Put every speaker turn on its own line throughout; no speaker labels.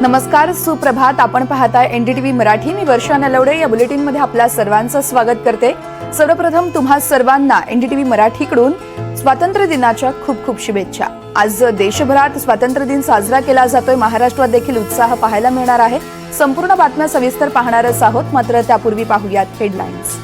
नमस्कार सुप्रभात. आपण पाहताय एनडीटीव्ही मराठी. मी वर्षा नलवडे. या बुलेटिनमध्ये आपल्या सर्वांचं स्वागत करते. सर्वप्रथम तुम्हा सर्वांना एनडीटीव्ही मराठीकडून स्वातंत्र्य दिनाच्या खूप खूप शुभेच्छा. आज देशभरात स्वातंत्र्य दिन साजरा केला जातोय. महाराष्ट्रात देखील उत्साह पाहायला मिळणार आहे. संपूर्ण बातम्या सविस्तर पाहणारच आहोत. मात्र त्यापूर्वी पाहूयात हेडलाईन्स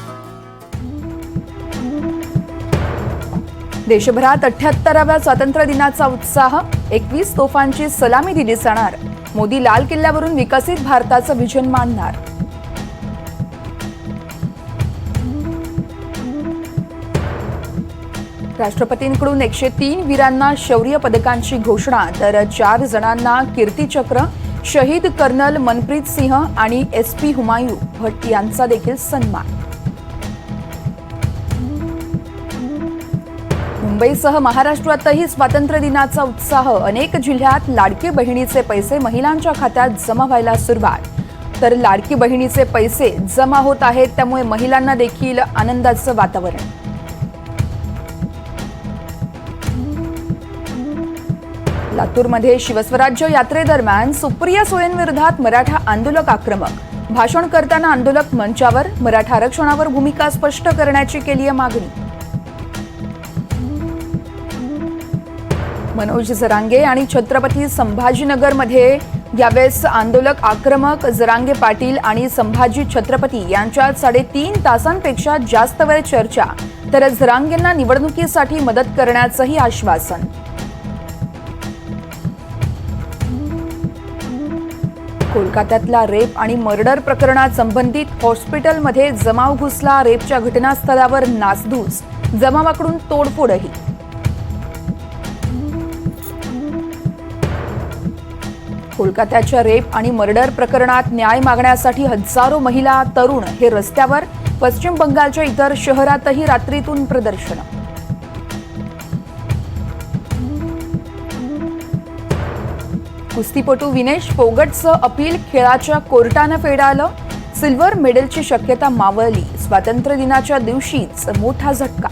देशभरात अठ्याहत्तराव्या स्वातंत्र्य दिनाचा उत्साह. एकवीस तोफांची सलामी दिली जाणार. मोदी लाल किल्ल्यावरून विकसित भारताचं व्हिजन मांडणार राष्ट्रपतींकडून एकशे तीन वीरांना शौर्य पदकांची घोषणा तर चार जणांना कीर्तीचक्र शहीद कर्नल मनप्रीत सिंह आणि एस पी हुमायू भट यांचा देखील सन्मान. मुंबईसह महाराष्ट्रातही स्वातंत्र्य दिनाचा उत्साह. अनेक जिल्ह्यात लाडकी बहिणीचे पैसे महिलांच्या खात्यात जमा व्हायला सुरुवात. तर लाडकी बहिणीचे पैसे जमा होत आहेत त्यामुळे महिलांना देखील आनंदाचं वातावरण. लातूरमध्ये शिवस्वराज्य यात्रेदरम्यान सुप्रिया सुळेंविरोधात मराठा आंदोलक आक्रमक. भाषण करताना आंदोलक मंचावर मराठा आरक्षणावर भूमिका स्पष्ट करण्याची केली आहे मागणी. मनोज जरांगे आणि छत्रपती संभाजीनगरमध्ये यावेळेस आंदोलक आक्रमक जरांगे पाटील आणि संभाजी छत्रपती यांच्यात साडेतीन तासांपेक्षा जास्त वेळ चर्चा तर जरांगेंना निवडणुकीसाठी मदत करण्याचंही आश्वासन. कोलकात्यातला रेप आणि मर्डर प्रकरणात संबंधित हॉस्पिटलमध्ये जमाव घुसला रेपच्या घटनास्थळावर नासधूस जमावाकडून तोडफोडही. कोलकात्याच्या रेप आणि मर्डर प्रकरणात न्याय मागण्यासाठी हजारो महिला तरुण हे रस्त्यावर पश्चिम बंगालच्या इतर शहरातही रात्रीतून प्रदर्शन. कुस्तीपटू विनेश फोगटचं अपील खेळाच्या कोर्टानं फेडाळलं सिल्वर मेडलची शक्यता मावळली. स्वातंत्र्य दिनाच्या दिवशीच मोठा झटका.